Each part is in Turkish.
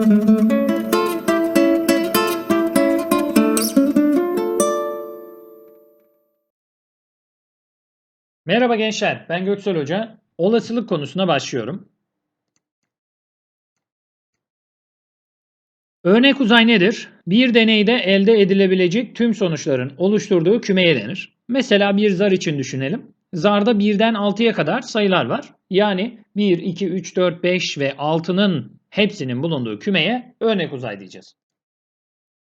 Merhaba gençler, ben Göksel Hoca. Olasılık konusuna başlıyorum. Örnek uzay nedir? Bir deneyde elde edilebilecek tüm sonuçların oluşturduğu kümeye denir. Mesela bir zar için düşünelim. Zarda 1'den 6'ya kadar sayılar var. Yani 1, 2, 3, 4, 5 ve 6'nın hepsinin bulunduğu kümeye örnek uzay diyeceğiz.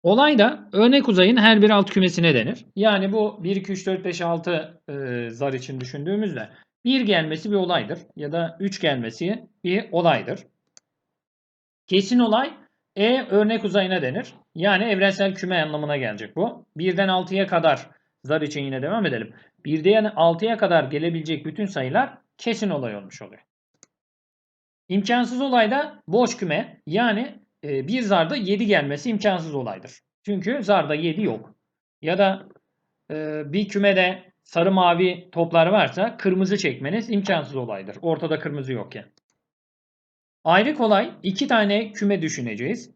Olay da örnek uzayın her bir alt kümesine denir. Yani bu 1, 2, 3, 4, 5, 6 e, zar için düşündüğümüzde 1 gelmesi bir olaydır. Ya da 3 gelmesi bir olaydır. Kesin olay E örnek uzayına denir. Yani evrensel küme anlamına gelecek bu. 1'den 6'ya kadar zar için yine devam edelim. 1'den 6'ya kadar gelebilecek bütün sayılar kesin olay olmuş oluyor. İmkansız olay da boş küme. Yani e, bir zarda 7 gelmesi imkansız olaydır. Çünkü zarda 7 yok. Ya da e, bir kümede sarı mavi toplar varsa kırmızı çekmeniz imkansız olaydır. Ortada kırmızı yokken. Ayrık olay iki tane küme düşüneceğiz.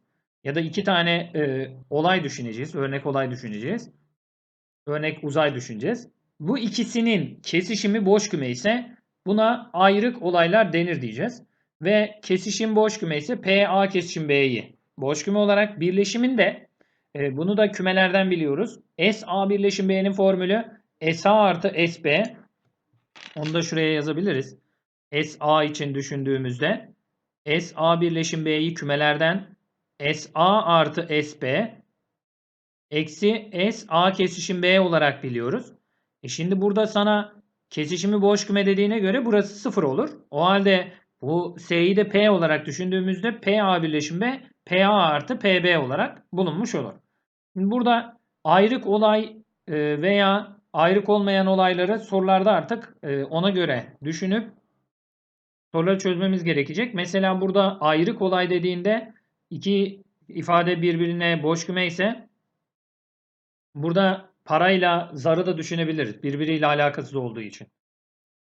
Ya da iki tane e, olay düşüneceğiz. Örnek olay düşüneceğiz. Örnek uzay düşüneceğiz. Bu ikisinin kesişimi boş küme ise buna ayrık olaylar denir diyeceğiz. Ve kesişim boş küme ise PA kesişim B'yi boş küme olarak birleşiminde e, bunu da kümelerden biliyoruz. SA birleşim B'nin formülü SA artı SB. Onu da şuraya yazabiliriz. SA için düşündüğümüzde SA birleşim B'yi kümelerden SA artı SB eksi SA kesişim B olarak biliyoruz. E şimdi burada sana kesişimi boş küme dediğine göre burası sıfır olur. O halde bu S'yi de P olarak düşündüğümüzde PA birleşim B PA artı PB olarak bulunmuş olur. Şimdi burada ayrık olay e, veya ayrık olmayan olayları sorularda artık e, ona göre düşünüp soruları çözmemiz gerekecek. Mesela burada ayrık olay dediğinde iki ifade birbirine boş küme ise burada parayla zarı da düşünebiliriz. Birbiriyle alakasız olduğu için.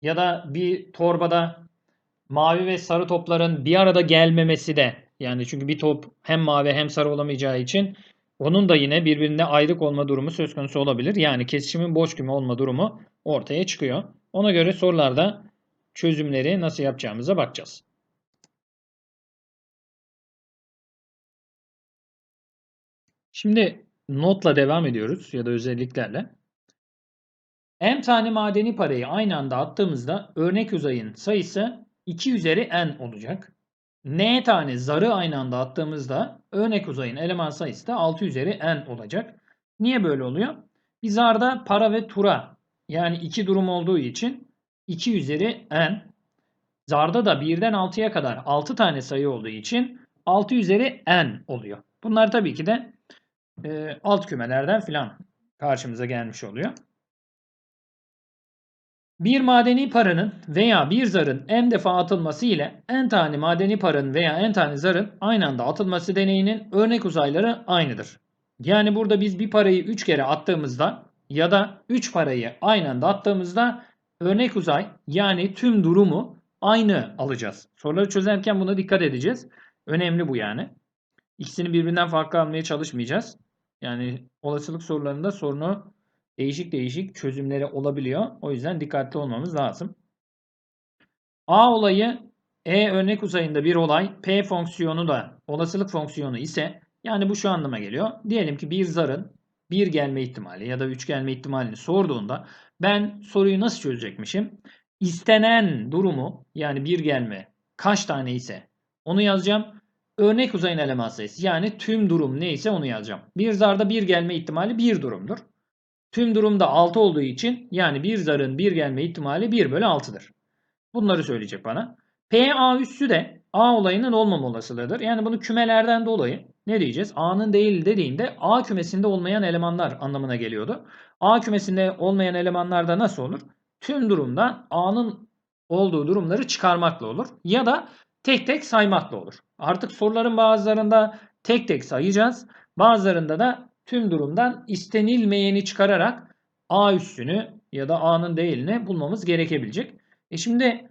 Ya da bir torbada mavi ve sarı topların bir arada gelmemesi de yani çünkü bir top hem mavi hem sarı olamayacağı için onun da yine birbirine ayrık olma durumu söz konusu olabilir. Yani kesişimin boş küme olma durumu ortaya çıkıyor. Ona göre sorularda çözümleri nasıl yapacağımıza bakacağız. Şimdi notla devam ediyoruz ya da özelliklerle. M tane madeni parayı aynı anda attığımızda örnek uzayın sayısı 2 üzeri n olacak. N tane zarı aynı anda attığımızda örnek uzayın eleman sayısı da 6 üzeri n olacak. Niye böyle oluyor? Bir zarda para ve tura yani iki durum olduğu için 2 üzeri n. Zarda da 1'den 6'ya kadar 6 tane sayı olduğu için 6 üzeri n oluyor. Bunlar tabii ki de e, alt kümelerden filan karşımıza gelmiş oluyor. Bir madeni paranın veya bir zarın n defa atılması ile n tane madeni paranın veya n tane zarın aynı anda atılması deneyinin örnek uzayları aynıdır. Yani burada biz bir parayı 3 kere attığımızda ya da 3 parayı aynı anda attığımızda örnek uzay yani tüm durumu aynı alacağız. Soruları çözerken buna dikkat edeceğiz. Önemli bu yani. İkisini birbirinden farklı almaya çalışmayacağız. Yani olasılık sorularında sorunu değişik değişik çözümleri olabiliyor. O yüzden dikkatli olmamız lazım. A olayı E örnek uzayında bir olay, P fonksiyonu da olasılık fonksiyonu ise yani bu şu anlama geliyor. Diyelim ki bir zarın bir gelme ihtimali ya da üç gelme ihtimalini sorduğunda ben soruyu nasıl çözecekmişim? İstenen durumu yani bir gelme kaç tane ise onu yazacağım. Örnek uzayın eleman sayısı yani tüm durum neyse onu yazacağım. Bir zarda bir gelme ihtimali bir durumdur. Tüm durumda 6 olduğu için yani bir zarın bir gelme ihtimali 1 bölü 6'dır. Bunları söyleyecek bana. PA üssü de A olayının olmama olasılığıdır. Yani bunu kümelerden dolayı ne diyeceğiz? A'nın değil dediğinde A kümesinde olmayan elemanlar anlamına geliyordu. A kümesinde olmayan elemanlar da nasıl olur? Tüm durumda A'nın olduğu durumları çıkarmakla olur. Ya da tek tek saymakla olur. Artık soruların bazılarında tek tek sayacağız. Bazılarında da tüm durumdan istenilmeyeni çıkararak A üssünü ya da A'nın değilini bulmamız gerekebilecek. E şimdi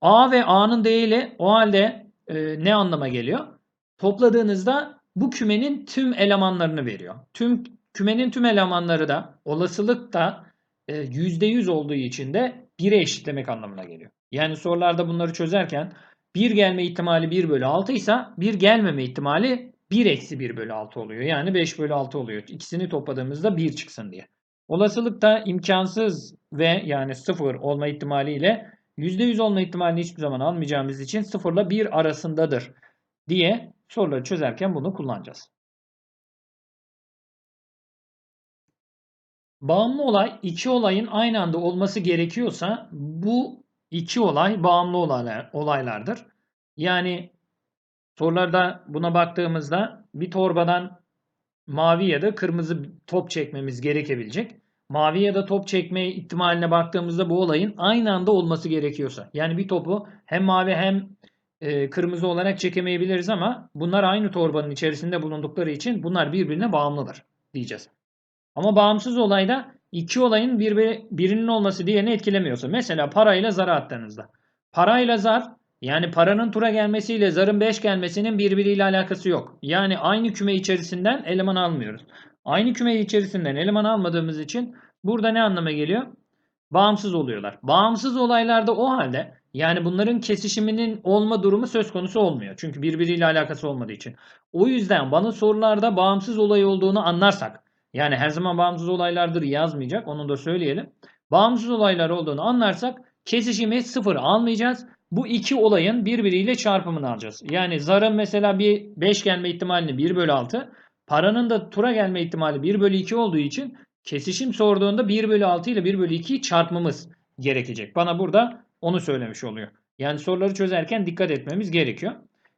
A ve A'nın değili o halde e, ne anlama geliyor? topladığınızda bu kümenin tüm elemanlarını veriyor. Tüm kümenin tüm elemanları da olasılık da e, %100 olduğu için de 1'e eşitlemek anlamına geliyor. Yani sorularda bunları çözerken 1 gelme ihtimali 1 bölü 6 ise 1 gelmeme ihtimali 1 eksi 1 bölü 6 oluyor. Yani 5 bölü 6 oluyor. İkisini topladığımızda 1 çıksın diye. Olasılık da imkansız ve yani 0 olma ihtimaliyle %100 olma ihtimalini hiçbir zaman almayacağımız için 0 ile 1 arasındadır diye soruları çözerken bunu kullanacağız. Bağımlı olay iki olayın aynı anda olması gerekiyorsa bu iki olay bağımlı olaylar, olaylardır. Yani sorularda buna baktığımızda bir torbadan mavi ya da kırmızı top çekmemiz gerekebilecek. Mavi ya da top çekme ihtimaline baktığımızda bu olayın aynı anda olması gerekiyorsa. Yani bir topu hem mavi hem e, kırmızı olarak çekemeyebiliriz ama bunlar aynı torbanın içerisinde bulundukları için bunlar birbirine bağımlıdır diyeceğiz. Ama bağımsız olayda iki olayın bir, birinin olması diğerini etkilemiyorsa. Mesela parayla zar attığınızda. Parayla zar yani paranın tura gelmesiyle zarın 5 gelmesinin birbiriyle alakası yok. Yani aynı küme içerisinden eleman almıyoruz. Aynı küme içerisinden eleman almadığımız için burada ne anlama geliyor? Bağımsız oluyorlar. Bağımsız olaylarda o halde yani bunların kesişiminin olma durumu söz konusu olmuyor. Çünkü birbiriyle alakası olmadığı için. O yüzden bana sorularda bağımsız olay olduğunu anlarsak yani her zaman bağımsız olaylardır yazmayacak. Onu da söyleyelim. Bağımsız olaylar olduğunu anlarsak kesişimi sıfır almayacağız. Bu iki olayın birbiriyle çarpımını alacağız. Yani zarın mesela bir 5 gelme ihtimalini 1 bölü 6. Paranın da tura gelme ihtimali 1 bölü 2 olduğu için kesişim sorduğunda 1 bölü 6 ile 1 bölü 2'yi çarpmamız gerekecek. Bana burada onu söylemiş oluyor. Yani soruları çözerken dikkat etmemiz gerekiyor.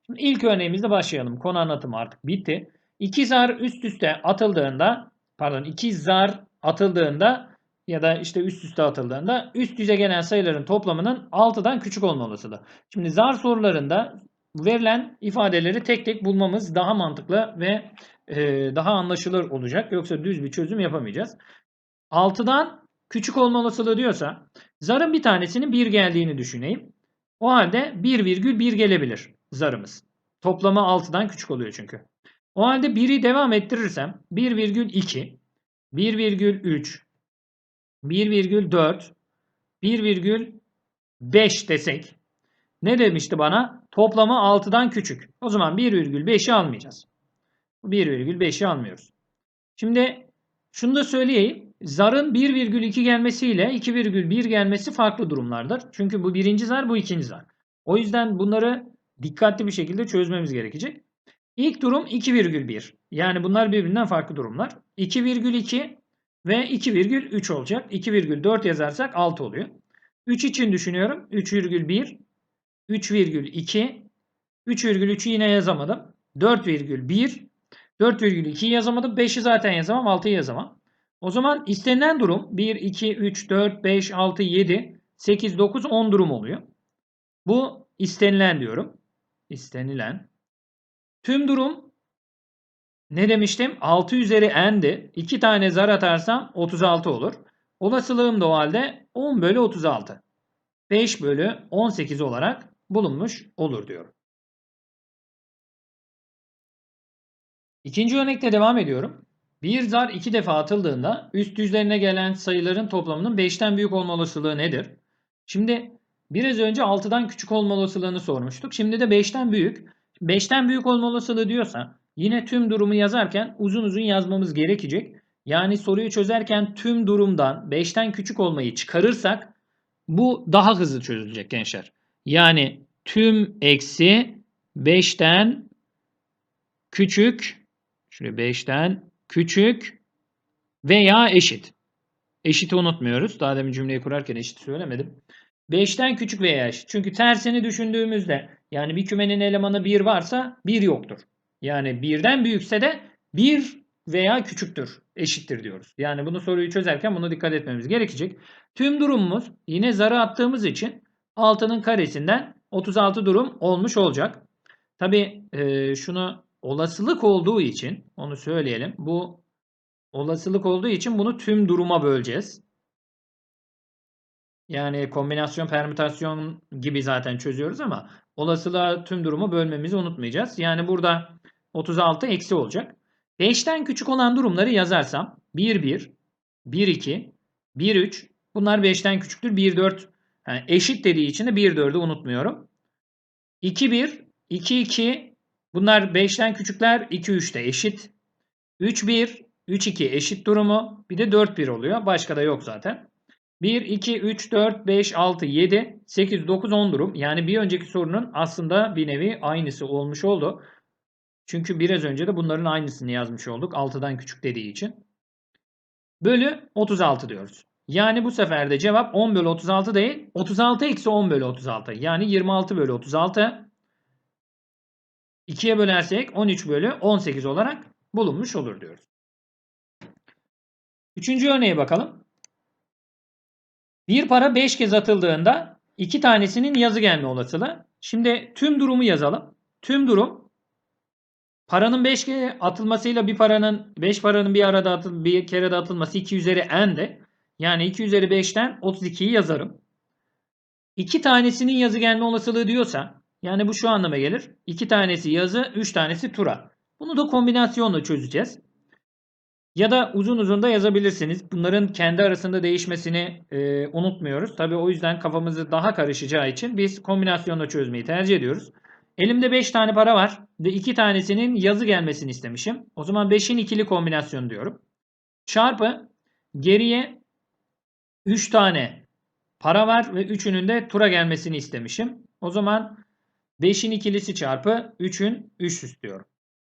Şimdi ilk örneğimizde başlayalım. Konu anlatımı artık bitti. İki zar üst üste atıldığında pardon iki zar atıldığında ya da işte üst üste atıldığında üst yüze gelen sayıların toplamının 6'dan küçük olma olasılığı. Şimdi zar sorularında verilen ifadeleri tek tek bulmamız daha mantıklı ve e, daha anlaşılır olacak. Yoksa düz bir çözüm yapamayacağız. 6'dan küçük olma olasılığı diyorsa zarın bir tanesinin 1 geldiğini düşüneyim. O halde 1,1 gelebilir zarımız. Toplamı 6'dan küçük oluyor çünkü. O halde 1'i devam ettirirsem 1,2, 1,3, 1,4, 1,5 desek ne demişti bana? Toplamı 6'dan küçük. O zaman 1,5'i almayacağız. 1,5'i almıyoruz. Şimdi şunu da söyleyeyim. Zarın 1,2 gelmesiyle 2,1 gelmesi farklı durumlardır. Çünkü bu birinci zar bu ikinci zar. O yüzden bunları dikkatli bir şekilde çözmemiz gerekecek. İlk durum 2,1. Yani bunlar birbirinden farklı durumlar. 2,2 ve 2,3 olacak. 2,4 yazarsak 6 oluyor. 3 için düşünüyorum. 3,1, 3,2, 3,3'ü yine yazamadım. 4,1, 4,2'yi yazamadım. 5'i zaten yazamam. 6'yı yazamam. O zaman istenilen durum 1, 2, 3, 4, 5, 6, 7, 8, 9, 10 durum oluyor. Bu istenilen diyorum. İstenilen. Tüm durum ne demiştim? 6 üzeri n'di. 2 tane zar atarsam 36 olur. Olasılığım da o halde 10 bölü 36. 5 bölü 18 olarak bulunmuş olur diyorum. İkinci örnekte devam ediyorum. Bir zar iki defa atıldığında üst yüzlerine gelen sayıların toplamının 5'ten büyük olma olasılığı nedir? Şimdi biraz önce 6'dan küçük olma olasılığını sormuştuk. Şimdi de 5'ten büyük. 5'ten büyük olma olasılığı diyorsa yine tüm durumu yazarken uzun uzun yazmamız gerekecek. Yani soruyu çözerken tüm durumdan 5'ten küçük olmayı çıkarırsak bu daha hızlı çözülecek gençler. Yani tüm eksi 5'ten küçük şöyle 5'ten küçük veya eşit. Eşiti unutmuyoruz. Daha demin cümleyi kurarken eşit söylemedim. 5'ten küçük veya eşit. Çünkü tersini düşündüğümüzde yani bir kümenin elemanı 1 varsa 1 yoktur. Yani 1'den büyükse de 1 veya küçüktür, eşittir diyoruz. Yani bunu soruyu çözerken bunu dikkat etmemiz gerekecek. Tüm durumumuz yine zarı attığımız için 6'nın karesinden 36 durum olmuş olacak. Tabi e, şunu olasılık olduğu için onu söyleyelim. Bu olasılık olduğu için bunu tüm duruma böleceğiz. Yani kombinasyon, permütasyon gibi zaten çözüyoruz ama olasılığa tüm durumu bölmemizi unutmayacağız. Yani burada 36 eksi olacak. 5'ten küçük olan durumları yazarsam 1, 1, 1, 2, 1, 3 bunlar 5'ten küçüktür. 1, 4 yani eşit dediği için de 1, 4'ü unutmuyorum. 2, 1, 2, 2 bunlar 5'ten küçükler 2, 3 de eşit. 3, 1, 3, 2 eşit durumu. Bir de 4, 1 oluyor. Başka da yok zaten. 1, 2, 3, 4, 5, 6, 7, 8, 9, 10 durum. Yani bir önceki sorunun aslında bir nevi aynısı olmuş oldu. Çünkü biraz önce de bunların aynısını yazmış olduk. 6'dan küçük dediği için. Bölü 36 diyoruz. Yani bu sefer de cevap 10 bölü 36 değil. 36 eksi 10 bölü 36. Yani 26 bölü 36. 2'ye bölersek 13 bölü 18 olarak bulunmuş olur diyoruz. Üçüncü örneğe bakalım. Bir para 5 kez atıldığında iki tanesinin yazı gelme olasılığı. Şimdi tüm durumu yazalım. Tüm durum paranın 5 kere atılmasıyla bir paranın 5 paranın bir arada atıl, bir kere de atılması 2 üzeri n'de. Yani 2 üzeri 5'ten 32'yi yazarım. İki tanesinin yazı gelme olasılığı diyorsa yani bu şu anlama gelir. İki tanesi yazı, üç tanesi tura. Bunu da kombinasyonla çözeceğiz. Ya da uzun uzun da yazabilirsiniz. Bunların kendi arasında değişmesini e, unutmuyoruz. Tabi o yüzden kafamızı daha karışacağı için biz kombinasyonla çözmeyi tercih ediyoruz. Elimde 5 tane para var ve 2 tanesinin yazı gelmesini istemişim. O zaman 5'in ikili kombinasyonu diyorum. Çarpı geriye 3 tane para var ve 3'ünün de tura gelmesini istemişim. O zaman 5'in ikilisi çarpı 3'ün üçlüsü diyorum.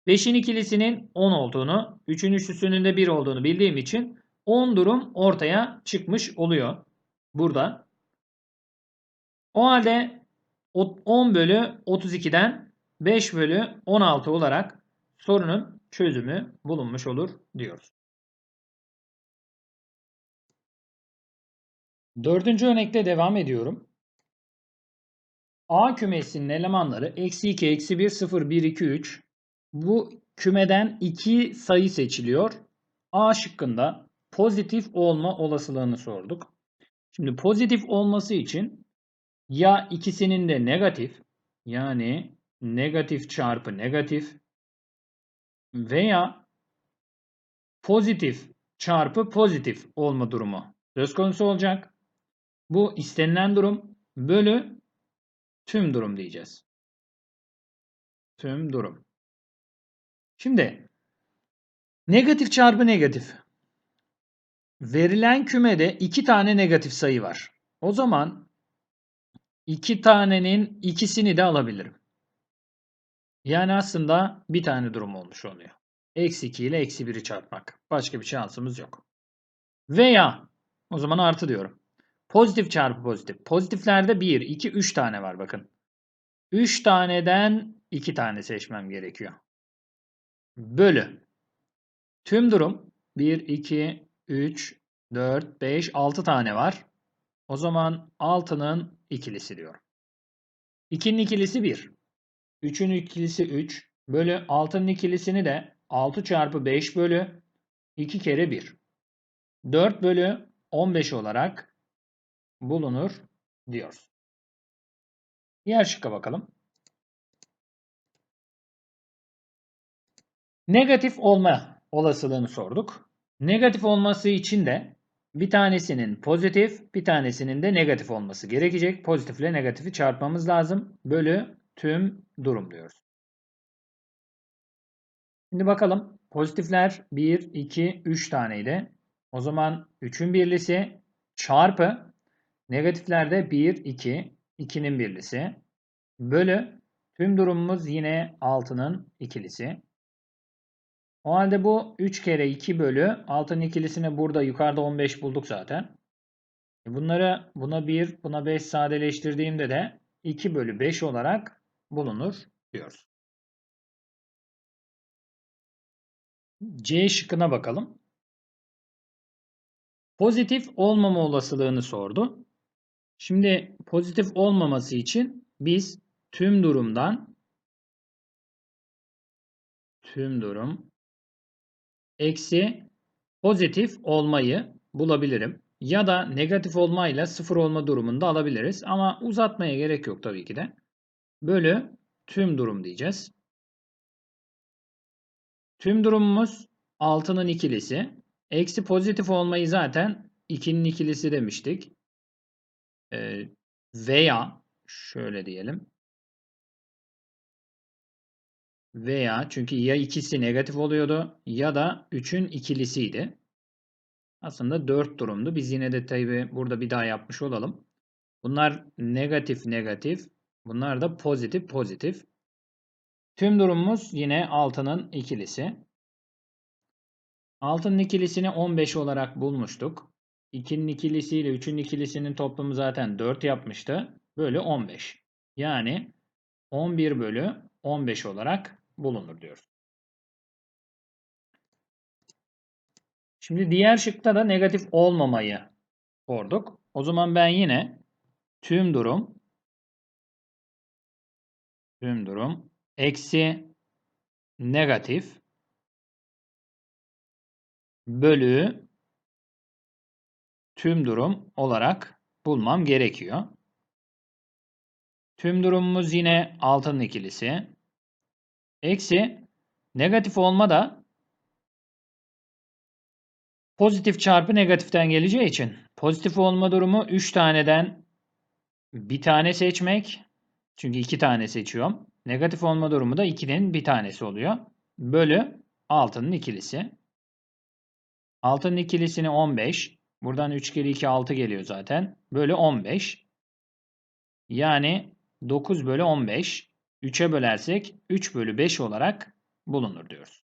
5'in ikilisinin 10 olduğunu, 3'ün üçlüsünün de 1 olduğunu bildiğim için 10 durum ortaya çıkmış oluyor. Burada. O halde 10 bölü 32'den 5 bölü 16 olarak sorunun çözümü bulunmuş olur diyoruz. Dördüncü örnekte devam ediyorum. A kümesinin elemanları eksi 2, eksi 1, 0, 1, 2, 3. Bu kümeden iki sayı seçiliyor. A şıkkında pozitif olma olasılığını sorduk. Şimdi pozitif olması için ya ikisinin de negatif yani negatif çarpı negatif veya pozitif çarpı pozitif olma durumu söz konusu olacak. Bu istenilen durum bölü tüm durum diyeceğiz. Tüm durum. Şimdi negatif çarpı negatif. Verilen kümede iki tane negatif sayı var. O zaman iki tanenin ikisini de alabilirim. Yani aslında bir tane durum olmuş oluyor. Eksi 2 ile eksi 1'i çarpmak. Başka bir şansımız yok. Veya o zaman artı diyorum. Pozitif çarpı pozitif. Pozitiflerde 1, 2, 3 tane var bakın. 3 taneden 2 tane seçmem gerekiyor. Bölü. Tüm durum 1, 2, 3, 4, 5, 6 tane var. O zaman 6'nın ikilisi diyorum. 2'nin ikilisi 1. 3'ün ikilisi 3. Bölü 6'nın ikilisini de 6 çarpı 5 bölü 2 kere 1. 4 bölü 15 olarak bulunur diyoruz. Diğer şıkka bakalım. Negatif olma olasılığını sorduk. Negatif olması için de bir tanesinin pozitif, bir tanesinin de negatif olması gerekecek. Pozitif ile negatifi çarpmamız lazım. Bölü tüm durum diyoruz. Şimdi bakalım. Pozitifler 1, 2, 3 taneydi. O zaman 3'ün birlisi çarpı negatiflerde 1, 2, 2'nin birlisi bölü tüm durumumuz yine 6'nın ikilisi. O halde bu 3 kere 2 bölü 6'nın ikilisini burada yukarıda 15 bulduk zaten. E bunları buna 1 buna 5 sadeleştirdiğimde de 2 bölü 5 olarak bulunur diyoruz. C şıkkına bakalım. Pozitif olmama olasılığını sordu. Şimdi pozitif olmaması için biz tüm durumdan tüm durum eksi pozitif olmayı bulabilirim. ya da negatif olmayla sıfır olma durumunda alabiliriz. Ama uzatmaya gerek yok tabii ki de. Bölü tüm durum diyeceğiz. Tüm durumumuz 6'nın ikilisi. Eksi pozitif olmayı zaten 2'nin ikilisi demiştik. Ee, veya şöyle diyelim. Veya çünkü ya ikisi negatif oluyordu ya da 3'ün ikilisiydi. Aslında 4 durumdu. Biz yine de tabi burada bir daha yapmış olalım. Bunlar negatif negatif. Bunlar da pozitif pozitif. Tüm durumumuz yine 6'nın ikilisi. 6'nın ikilisini 15 olarak bulmuştuk. 2'nin ikilisiyle 3'ün ikilisinin toplamı zaten 4 yapmıştı. Bölü 15. Yani 11 bölü 15 olarak bulunur diyoruz. Şimdi diğer şıkta da negatif olmamayı sorduk. O zaman ben yine tüm durum tüm durum eksi negatif bölü tüm durum olarak bulmam gerekiyor. Tüm durumumuz yine altının ikilisi. Eksi negatif olma da pozitif çarpı negatiften geleceği için pozitif olma durumu 3 taneden bir tane seçmek. Çünkü 2 tane seçiyorum. Negatif olma durumu da 2'nin bir tanesi oluyor. Bölü 6'nın ikilisi. 6'nın ikilisini 15. Buradan 3 kere 2 6 geliyor zaten. Bölü 15. Yani 9 bölü 15. 3'e bölersek 3 bölü 5 olarak bulunur diyoruz.